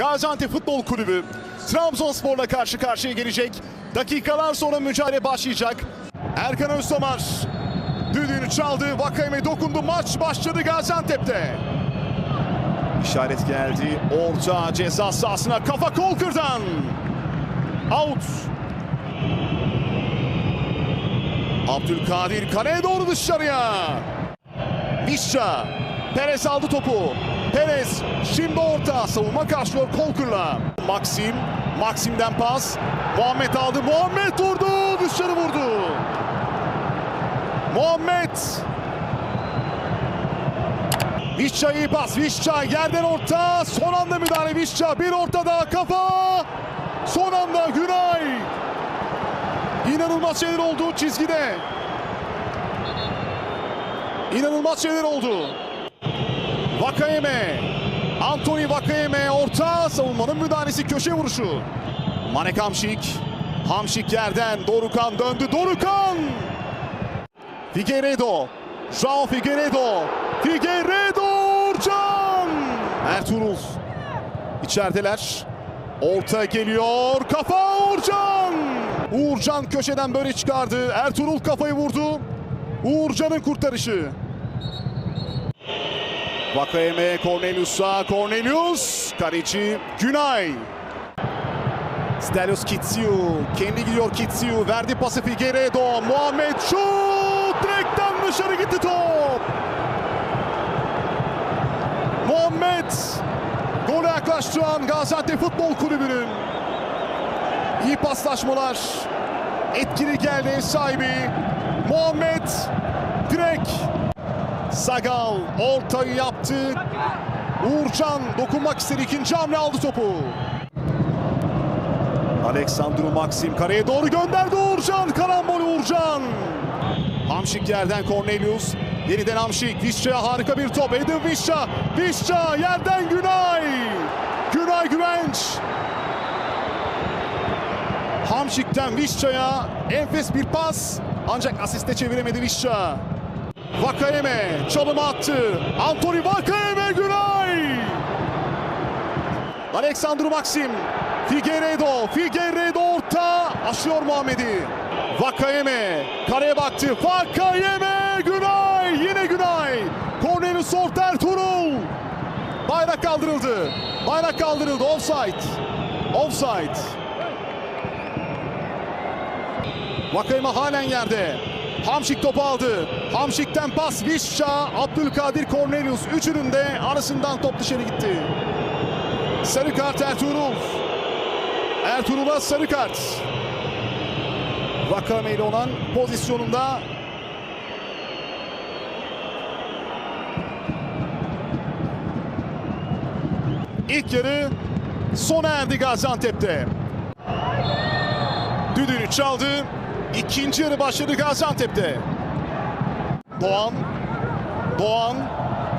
Gaziantep Futbol Kulübü Trabzonspor'la karşı karşıya gelecek. Dakikalar sonra mücadele başlayacak. Erkan Öztomar düdüğünü çaldı. Vakayeme dokundu. Maç başladı Gaziantep'te. İşaret geldi. Orta ceza sahasına kafa Kolkır'dan. Out. Abdülkadir kaleye doğru dışarıya. Vişça. Perez aldı topu. Şimdi orta savunma karşılıyor Kolkır'la. Maxim. Maxim'den pas. Muhammed aldı. Muhammed durdu. Dışarı vurdu. Muhammed. Vişça iyi pas. Vişça yerden orta. Son anda müdahale Vişça. Bir orta daha kafa. Son anda Günay. İnanılmaz şeyler oldu çizgide. İnanılmaz şeyler oldu. Vakayeme. Anthony Vakayeme orta savunmanın müdahalesi köşe vuruşu. Manek Hamşik. Hamşik yerden Dorukan döndü. Dorukan. Figueiredo. João Figueiredo. Figueiredo. Uğurcan. Ertuğrul. İçerideler. Orta geliyor. Kafa Uğurcan. Uğurcan köşeden böyle çıkardı. Ertuğrul kafayı vurdu. Uğurcan'ın kurtarışı. Vakayeme Cornelius'a. Cornelius. Kaleci Günay. Stelios Kitsiu. Kendi gidiyor Kitsiu. Verdi pası Figueiredo. Muhammed şut. Direkten dışarı gitti top. Muhammed. Gole yaklaştığı an Gaziantep Futbol Kulübü'nün. İyi paslaşmalar. Etkili geldi sahibi. Muhammed. Direkt. Sagal ortayı yaptı. Uğurcan dokunmak istedi. ikinci hamle aldı topu. Aleksandru Maxim kareye doğru gönderdi Uğurcan. Karambol Uğurcan. Hamşik yerden Cornelius. Yeniden Hamşik. Vişça'ya harika bir top. Edin Vişça. Vişça yerden Günay. Günay Güvenç. Hamşik'ten Vişça'ya enfes bir pas. Ancak asiste çeviremedi Vişça. Vakayeme çalıma attı. Anthony Vakayeme Günay. Aleksandru Maxim. Figueiredo. Figueiredo orta. Aşıyor Muhammed'i. Vakayeme. Kareye baktı. Vakayeme Günay. Yine Günay. Cornelius orta Ertuğrul. Bayrak kaldırıldı. Bayrak kaldırıldı. Offside. Offside. Vakayeme halen yerde. Hamşik topu aldı. Hamşik'ten pas Vişça, Abdülkadir Cornelius. Üçünün de arasından top dışarı gitti. Sarı kart Ertuğrul. Ertuğrul'a sarı kart. Vakame ile olan pozisyonunda İlk yarı sona erdi Gaziantep'te. Düdüğünü çaldı. İkinci yarı başladı Gaziantep'te. Doğan. Doğan.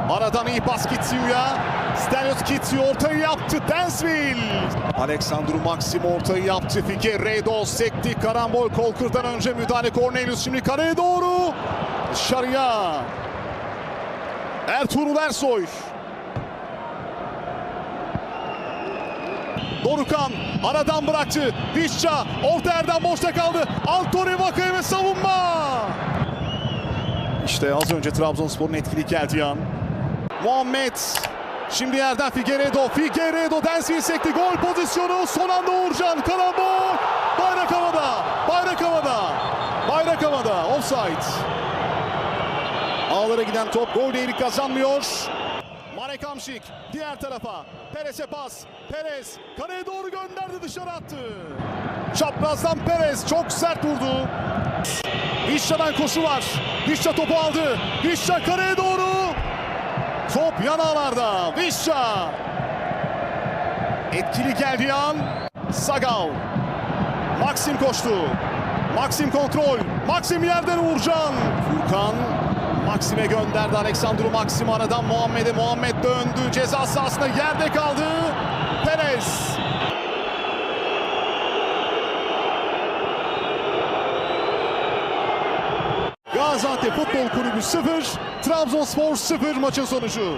Aradan iyi pas Kitsiu'ya. Stelios Kitsiu ortayı yaptı. Dansville. Aleksandru Maxim ortayı yaptı. Figueiredo sekti. Karambol Kolkır'dan önce müdahale Cornelius. Şimdi kaleye doğru. Dışarıya. Ertuğrul Ersoy. Dorukan aradan bıraktı. Vişça orta yerden boşta kaldı. Anthony Vakayeme savunma. İşte az önce Trabzonspor'un etkili geldiği an. Muhammed. Şimdi yerden Figueiredo. Figueiredo Densville sekti. Gol pozisyonu. Son anda Uğurcan. Karambol. Bayrak havada. Bayrak havada. Bayrak havada. Offside. Ağlara giden top gol değeri kazanmıyor. Marek Hamşik diğer tarafa. Perez'e pas. Perez kaleye doğru gönderdi dışarı attı. Çaprazdan Perez çok sert vurdu. Vişça'dan koşu var. Vişça topu aldı. Vişça kaleye doğru. Top yan ağlarda. Vişça. Etkili geldiği an Sagal. Maxim koştu. Maxim kontrol. Maxim yerden Uğurcan. Furkan Maxim'e gönderdi Aleksandru Maxim aradan Muhammed'e. Muhammed döndü. Ceza sahasında yerde kaldı. Perez. Gaziantep Futbol Kulübü 0, Trabzonspor 0 maçın sonucu.